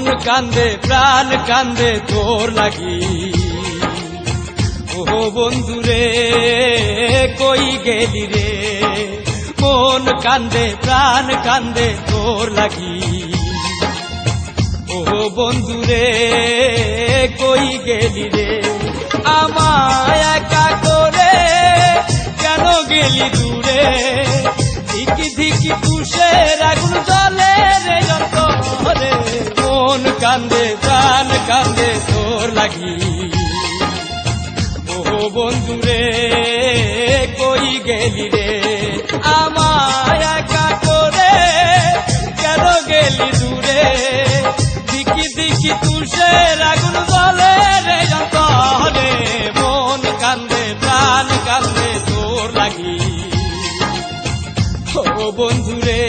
মন কান্দে, প্রাণ কান্দে, তোর লাগি। ও বন্ধুরে কই গেলি রে? মন কান্দে, প্রাণ কান্দে, তোর লাগি। ও বন্ধুরে কই গেলি রে? আমায় কান্দে, প্রাণ কান্দে, তোর লাগি। ও বন্ধুরে কই গেলি রে? আমায় একা করে কেন গেলি দূরে? দিকি দিকি তুষের আগুন বলে রে যন্তরে মন কান্দে, প্রাণ কান্দে, তোর লাগি। ও বন্ধুরে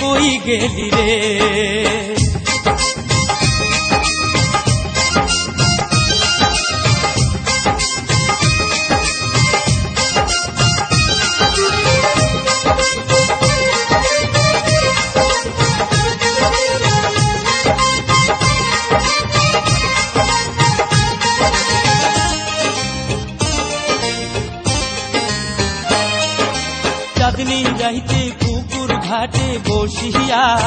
কই গেলি রে? চাঁদনি যাইতে পুকুর ঘাটে বসিয়া।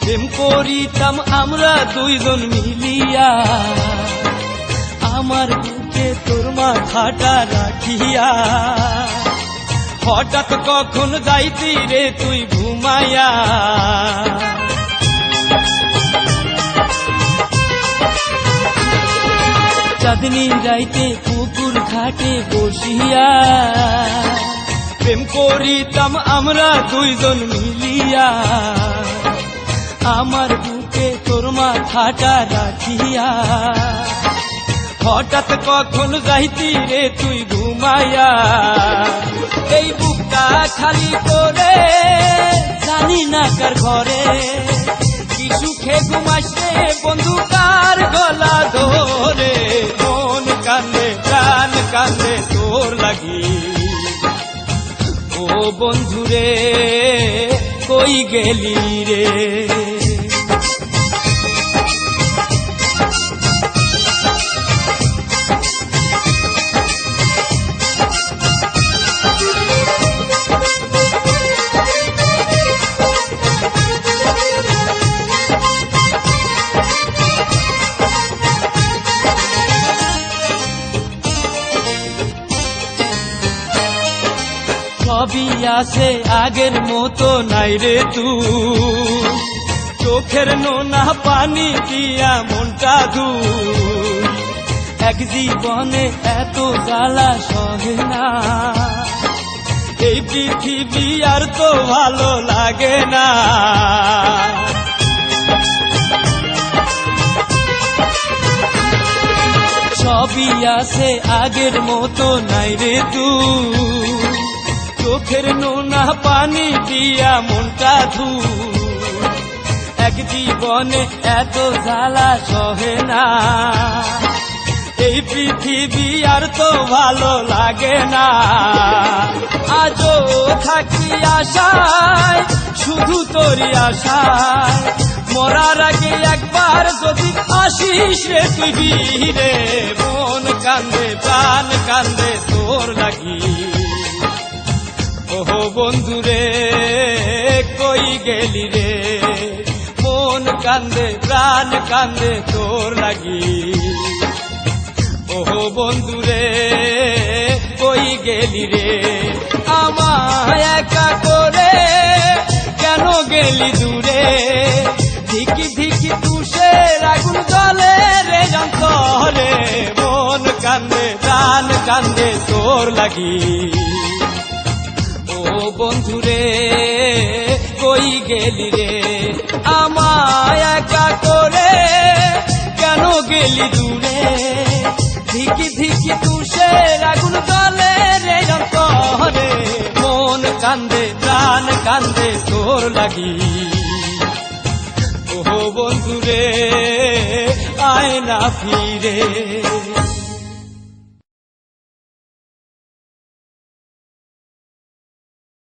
প্রেম করিতাম আমরা দুইজন মিলিয়া। আমার বুকে তোর মাথাটা রাখিয়া। হঠাৎ কখন যাইতি রে তুই ঘুমাইয়া। চাঁদনি যাইতে পুকুর ঘাটে বসিয়া। প্রেম করিতাম আমরা দুইজন মিলিয়া। আমার বুকে তোর মাথাটা রাখিয়া। হঠাৎ কখন যাইতি রে তুই ঘুমাইয়া। এই বুকটা খালি করে জানি না কার ঘরে। কি সুখে ঘুমাস রে বন্ধু কার গলা ধরে। মন কান্দে, প্রাণ কান্দে তোর লাগি। ও বন্ধুরে কই গেলি রে? সবই আছে, আগের মতো নাই রে তু চোখের নোনা পানি দিয়া মনটা দু এক জীবনে এত জ্বালা সহে না। এই পৃথিবী আর তো ভালো লাগে না। সবই আছে, আগের মতো নাই রে তুই। চোখের নোনা পানি দিয়া মনটা ধু এক জীবনে এত জ্বালা সহে না এই পৃথিবী আর তো ভালো লাগে না আজও থাকি আশায় শুধু তোরই আশায় মরার আগে একবার যদি আসিস রে তুই রে মন কান্দে প্রাণ কান্দে তোর লাগি ওহো বন্ধুরে, কই গেলি রে? মন কান্দে, প্রাণ কান্দে তোর লাগি। ওহো বন্ধুরে, কই গেলি রে? আমায় একা করে কেন গেলি দূরে? ধিকি ধিকি তুষের আগুন জলে রে যন্তরে। মন কান্দে, প্রাণ কান্দে তোর লাগি। বন্ধুরে, কই গেলি রে? আমায় একা করে কেন গেলি দূরে? ধিকি ধিকি তুষের আগুন জলে রে যন্তরে। মন কান্দে, প্রাণ কান্দে, তোর লাগি। ও বন্ধুরে, আয় না ফিরে।